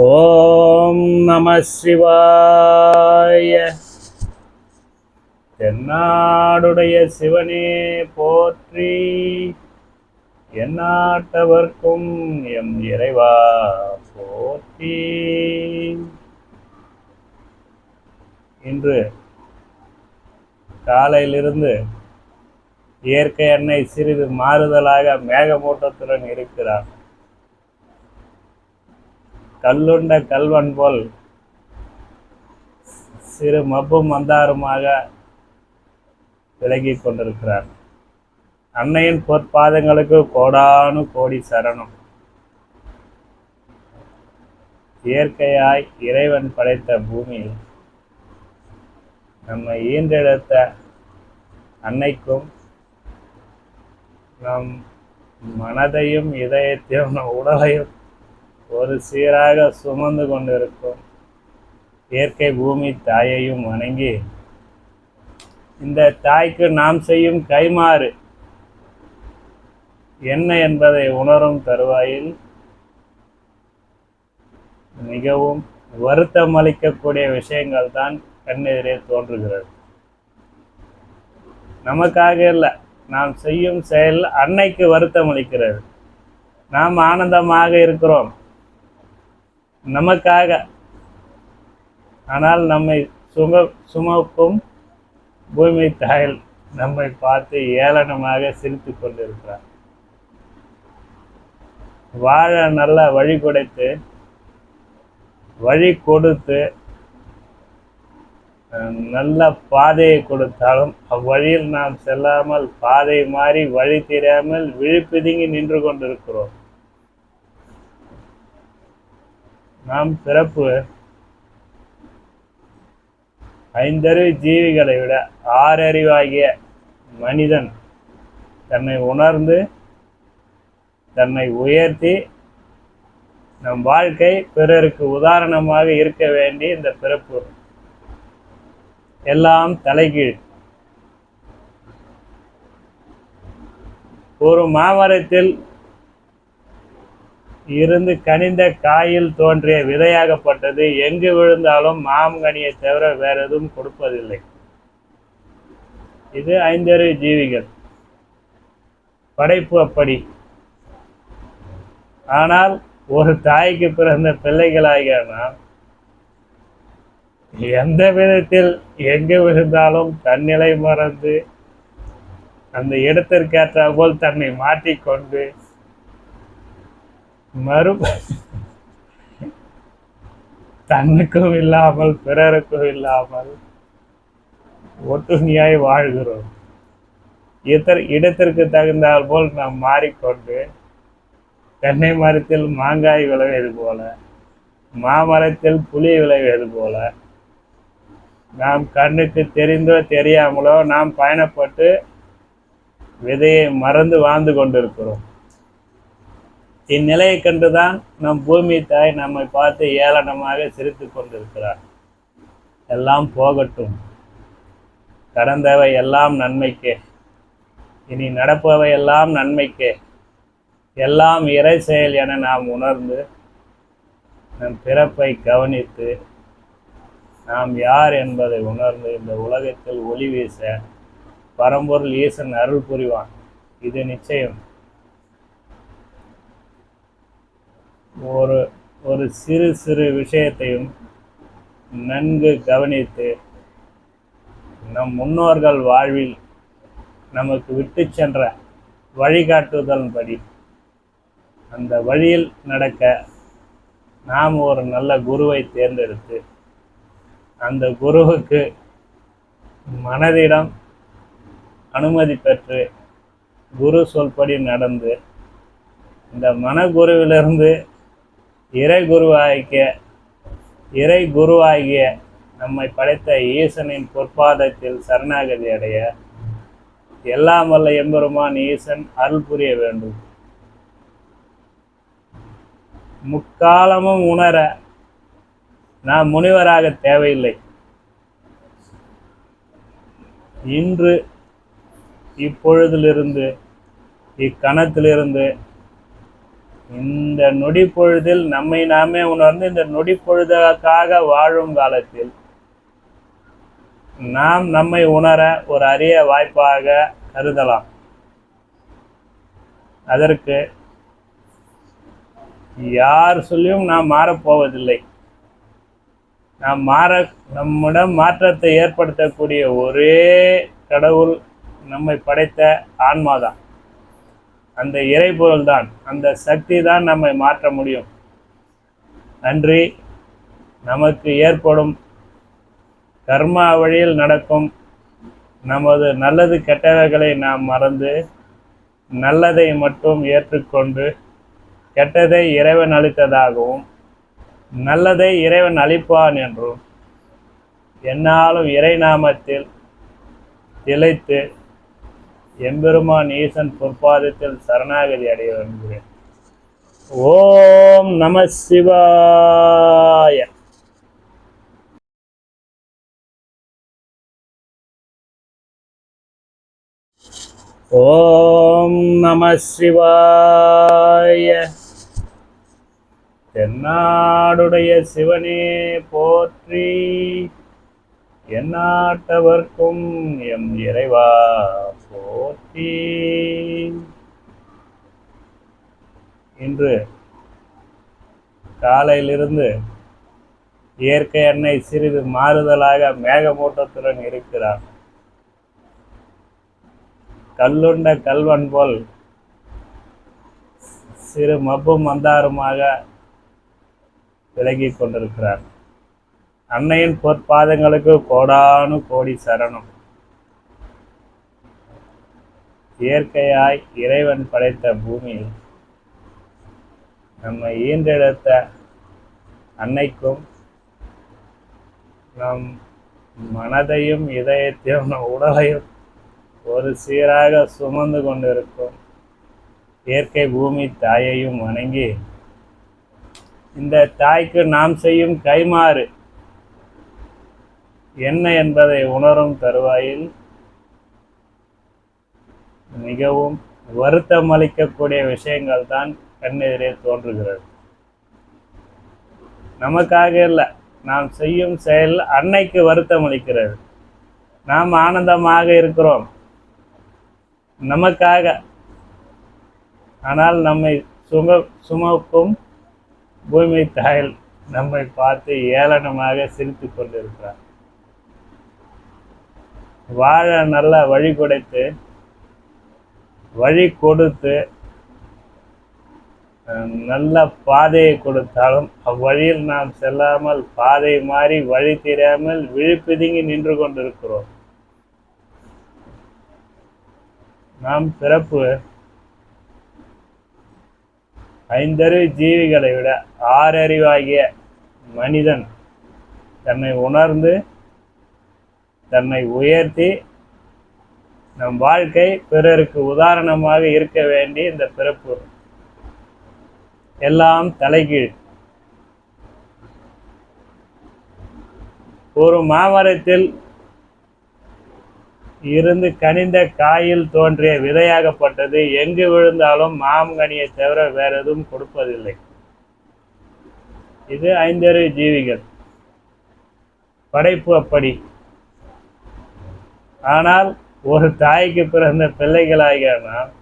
ஓம் நம சிவாய. தென்னாடுடைய சிவனே போற்றி. எந்நாட்டவர்க்கும் எம் இறைவா போற்றி. இன்று காலையிலிருந்து இயற்கை எண்ணெய் சிறிது மாறுதலாக மேகமூட்டத்துடன் இருக்கிறார். கல்லுண்ட கல்வன் போல் சிறு மப்பும் மந்தாருமாக விலகி கொண்டிருக்கிறார். அன்னையின் பொற்பாதங்களுக்கு கோடானு கோடி சரணம். இயற்கையாய் இறைவன் படைத்த பூமியில் நம்மை ஈன்றெடுத்த அன்னைக்கும் நம் மனதையும் இதயத்தையும் நம் உடலையும் ஒரு சீராக சுமந்து கொண்டிருக்கும் இயற்கை பூமி தாயையும் வணங்கி இந்த தாய்க்கு நாம் செய்யும் கைமாறு என்ன என்பதை உணரும் தருவாயில் மிகவும் வருத்தம் அளிக்கக்கூடிய விஷயங்கள் தான் கண்ணெதிரே தோன்றுகிறது. நமக்காக இல்லை நாம் செய்யும் செயல் அன்னைக்கு வருத்தம் அளிக்கிறது. நாம் ஆனந்தமாக இருக்கிறோம். நமக்காக. ஆனால் நம்மை சும சுமக்கும் பூமி தாயில் நம்மை பார்த்து ஏளனமாக சிரித்து கொண்டிருக்கிறார். வாழ நல்ல வழி கொடுத்து வழி கொடுத்து நல்ல பாதையை கொடுத்தாலும் அவ்வழியில் நாம் செல்லாமல் பாதை மாறி வழி தெரியாமல் விழிப்பிதுங்கி நின்று கொண்டிருக்கிறோம். நாம் பிறப்பு ஐந்தறிவு ஜீவிகளை விட ஆறறிவாகிய மனிதன் தன்னை உணர்ந்து தன்னை உயர்த்தி நம் வாழ்க்கை பிறருக்கு உதாரணமாக இருக்க வேண்டிய இந்த பிறப்பு. எல்லாம் தலைகீழ். ஒரு மாமரத்தில் இருந்து கனிந்த காயில் தோன்றிய விதையாகப்பட்டது. எங்கு விழுந்தாலும் மாங்கனியை தவிர வேற எதுவும் கொடுப்பதில்லை. இது ஐந்தறிவு ஜீவிகள். படைப்பு அப்படி. ஆனால் ஒரு தாய்க்கு பிறந்த பிள்ளைகளாகிய நாம் எந்த விதத்தில் எங்கு விழுந்தாலும் தன்னிலை மறந்து அந்த இடத்திற்கேற்ற போல் தன்னை மாற்றிக்கொண்டு மறு தன்னுக்கும் இல்லாமல் பிறருக்கும் இல்லாமல் ஒட்டுமையாய் வாழ்கிறோம். இத்தர் இடத்திற்கு தகுந்தால் போல் நாம் மாறிக்கொண்டு தென்னை மரத்தில் மாங்காய் விளைவது போல மாமரத்தில் புளி விளைவது போல நாம் கண்ணுக்கு தெரிந்தோ தெரியாமலோ நாம் பயணப்பட்டு விதையை மறந்து வாழ்ந்து கொண்டிருக்கிறோம். இந்நிலையை கண்டுதான் நம் பூமி தாய் நம்மை பார்த்து ஏளனமாக சிரித்து கொண்டிருக்கிறார் எல்லாம் போகட்டும். கடந்தவை எல்லாம் நன்மைக்கே. இனி நடப்பவை எல்லாம் நன்மைக்கே. எல்லாம் இறை செயல் என நாம் உணர்ந்து நம் பிறப்பை கவனித்து நாம் யார் என்பதை உணர்ந்து இந்த உலகத்தில் ஒளி வீச பரம்பொருள் ஈசன் அருள் புரிவான். இது நிச்சயம். ஒரு ஒரு சிறு சிறு விஷயத்தையும் நன்கு கவனித்து நம் முன்னோர்கள் வாழ்வில் நமக்கு விட்டு சென்ற வழிகாட்டுதல்படி அந்த வழியில் நடக்க நாம் ஒரு நல்ல குருவை தேர்ந்தெடுத்து அந்த குருவுக்கு மனதிடம் அனுமதி பெற்று குரு சொல்படி நடந்து இந்த மனகுருவிலிருந்து இறை குருவாகிய இறை குருவாகிய நம்மை படைத்த ஈசனின் பொற்பாதத்தில் சரணாகதி அடைய எல்லாம் வல்ல எம்பெருமான் ஈசன் அருள் புரிய வேண்டும். முக்காலமும் உணர நாம் முனிவராக தேவையில்லை. இன்று இப்பொழுதிலிருந்து இக்கணத்திலிருந்து இந்த நொடி பொழுதில் நம்மை நாமே உணர்ந்து இந்த நொடி பொழுதுக்காக வாழும் காலத்தில் நாம் நம்மை உணர ஒரு அரிய வாய்ப்பாக கருதலாம். அதற்கு யார் சொல்லியும் நாம் மாறப்போவதில்லை நாம் மாற நம்மிடம் மாற்றத்தை ஏற்படுத்தக்கூடிய ஒரே கடவுள் நம்மை படைத்த ஆன்மாதான். அந்த இறைபொருள் தான் அந்த சக்தி தான் நம்மை மாற்ற முடியும். நன்றி. நமக்கு ஏற்படும் கர்மா வழியில் நடக்கும் நமது நல்லது கெட்டவைகளை நாம் மறந்து நல்லதை மட்டும் ஏற்றுக்கொண்டு கெட்டதை இறைவன் அளித்ததாகவும் நல்லதை இறைவன் அளிப்பான் என்றும் என்னாலும் இறை நாமத்தில் திளைத்து எம்பெருமான் ஈசன் பொற்பாதத்தில் சரணாகதி அடைய விரும்புகிறேன். ஓம் நம சிவாய. ஓம் நம சிவாய. தென்னாடுடைய சிவனே போற்றி. எந்நாட்டவர்க்கும் எம் இறைவா போற்றி. இன்று காலையிலிருந்து இயற்கை எண்ணெய் சிறிது மாறுதலாக மேகமூட்டத்துடன் இருக்கிறார். கல்லுண்ட கல்வன் போல் சிறு மப்பும் மந்தாருமாக விலகி கொண்டிருக்கிறார். அன்னையின் பொற்பாதங்களுக்கு கோடானு கோடி சரணம். இயற்கையாய் இறைவன் படைத்த பூமியில் நம்மை ஈன்றெடுத்த அன்னைக்கும் நம் மனதையும் இதயத்தையும் நம் உடலையும் ஒரு சீராக சுமந்து கொண்டிருக்கும் இயற்கை பூமி தாயையும் வணங்கி இந்த தாய்க்கு நாம் செய்யும் கைமாறு என்ன என்பதை உணரும் தருவாயில் மிகவும் வருத்தம் அளிக்கக்கூடிய விஷயங்கள் தான் கண்ணெதிரே தோன்றுகிறது. நமக்காக இல்லை நாம் செய்யும் செயல் அன்னைக்கு வருத்தம் அளிக்கிறது நாம் ஆனந்தமாக இருக்கிறோம். நமக்காக. ஆனால் நம்மை சும சுமக்கும் பூமி தாயில் நம்மை பார்த்து ஏளனமாக சிரித்து கொண்டிருக்கிறார். வாழ நல்ல வழி கொடுத்து வழி கொடுத்து நல்ல பாதையை கொடுத்தாலும் அவ்வழியில் நாம் செல்லாமல் பாதை மாறி வழி தெரியாமல் விழிப்பிதுங்கி நின்று கொண்டிருக்கிறோம். நாம் பிறப்பு ஐந்தறிவு ஜீவிகளை விட ஆறறிவாகிய மனிதன் தன்னை உணர்ந்து தன்னை உயர்த்தி நம் வாழ்க்கை பிறருக்கு உதாரணமாக இருக்க வேண்டி இந்த பிறப்பு. எல்லாம் தலைகீழ். ஒரு மாமரத்தில் இருந்து கனிந்த காயில் தோன்றிய விதையாகப்பட்டது. எங்கு விழுந்தாலும் மாங்கனியை தவிர வேற எதுவும் கொடுப்பதில்லை. இது ஐந்தறிவு ஜீவிகள். படைப்பு அப்படி. ஆனால் ஒரு தாய்க்கு பிறந்த பிள்ளைகளாகிய நாம்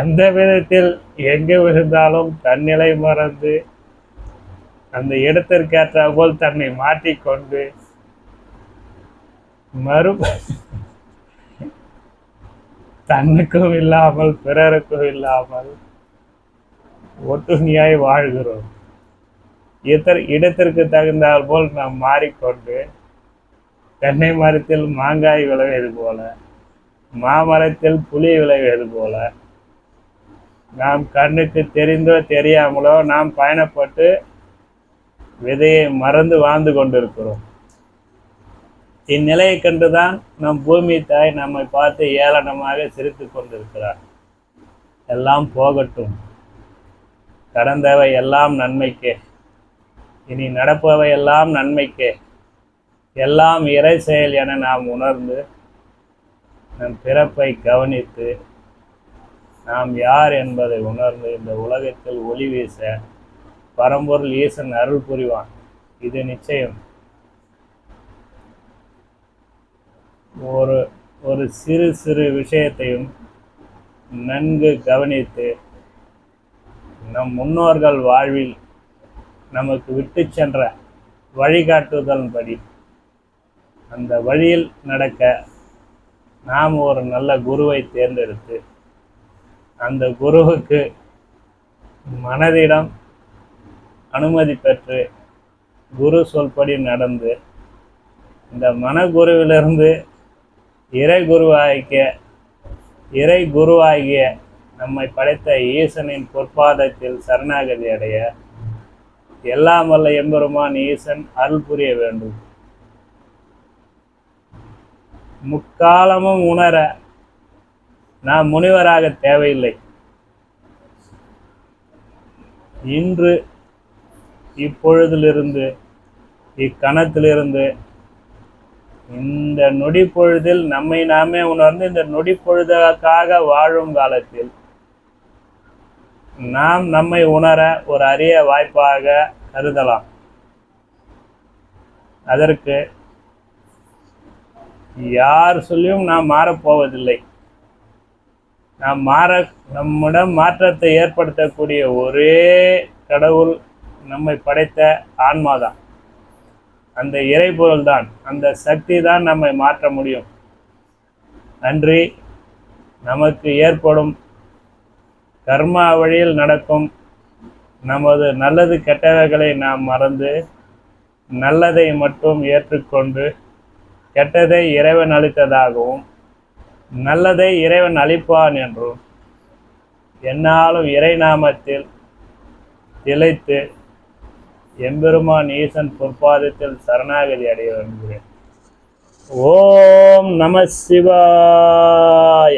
எந்த விதத்தில் எங்கு விழுந்தாலும் தன்னிலை மறந்து அந்த இடத்திற்கேற்ற போல் தன்னை மாற்றிக்கொண்டு மறு தன்னுக்கும் இல்லாமல் பிறருக்கும் இல்லாமல் ஒட்டுணியாய் வாழ்கிறோம். இத்தர் இடத்திற்கு தகுந்தால் போல் நாம் மாறிக்கொண்டு தென்னை மரத்தில் மாங்காய் விளைவது போல மாமரத்தில் புளி விளைவது போல நாம் கண்ணுக்கு தெரிந்தோ தெரியாமலோ நாம் பயணப்பட்டு விதையை மறந்து வாழ்ந்து கொண்டிருக்கிறோம். இந்நிலையை கண்டுதான் நம் பூமி தாய் நம்மை பார்த்து ஏளனமாக சிரித்து கொண்டிருக்கிறார் எல்லாம் போகட்டும். கடந்தவை எல்லாம் நன்மைக்கே. இனி நடப்பவை எல்லாம் நன்மைக்கே. எல்லாம் இறை செயல் என நாம் உணர்ந்து நம் பிறப்பை கவனித்து நாம் யார் என்பதை உணர்ந்து இந்த உலகத்தில் ஒளி வீச பரம்பொருள் ஈசன் அருள் புரிவான். இது நிச்சயம். ஒரு ஒரு சிறு சிறு விஷயத்தையும் நன்கு கவனித்து நம் முன்னோர்கள் வாழ்வில் நமக்கு விட்டு சென்ற வழிகாட்டுதல் படி அந்த வழியில் நடக்க நாம் ஒரு நல்ல குருவை தேர்ந்தெடுத்து அந்த குருவுக்கு மனதிடம் அனுமதி பெற்று குரு சொல்படி நடந்து இந்த மனகுருவிலிருந்து இறை குருவாகிய இறை குருவாகிய நம்மை படைத்த ஈசனின் பொற்பாதத்தில் சரணாகதி அடைய எல்லாம் வல்ல எம்பெருமான் ஈசன் அருள் புரிய வேண்டும். முக்காலமும் உணர நான் முனிவராக தேவையில்லை. இன்று இப்பொழுதிலிருந்து இக்கணத்திலிருந்து இந்த நொடி பொழுதில் நம்மை நாமே உணர்ந்து இந்த நொடி பொழுதுக்காக வாழும் காலத்தில் நாம் நம்மை உணர ஒரு அரிய வாய்ப்பாக கருதலாம். அதற்கு யார் சொல்லியும் நாம் மாறப்போவதில்லை. நாம் மாற நம்மிடம் மாற்றத்தை ஏற்படுத்தக்கூடிய ஒரே கடவுள் நம்மை படைத்த ஆன்மாதான். அந்த இறைபொருள் தான் அந்த சக்தி தான் நம்மை மாற்ற முடியும். நன்றி. நமக்கு ஏற்படும் கர்மா வழியில் நடக்கும் நமது நல்லது கெட்டவைகளை நாம் மறந்து நல்லதை மட்டும் ஏற்றுக்கொண்டு கெட்டதை இறைவன் அளித்ததாகவும் நல்லதை இறைவன் அளிப்பான் என்றும் என்னாலும் இறை நாமத்தில் திளைத்து எம்பெருமான் ஈசன் பொற்பாதத்தில் சரணாகதி அடைய விரும்புகிறேன். ஓம் நம சிவாய.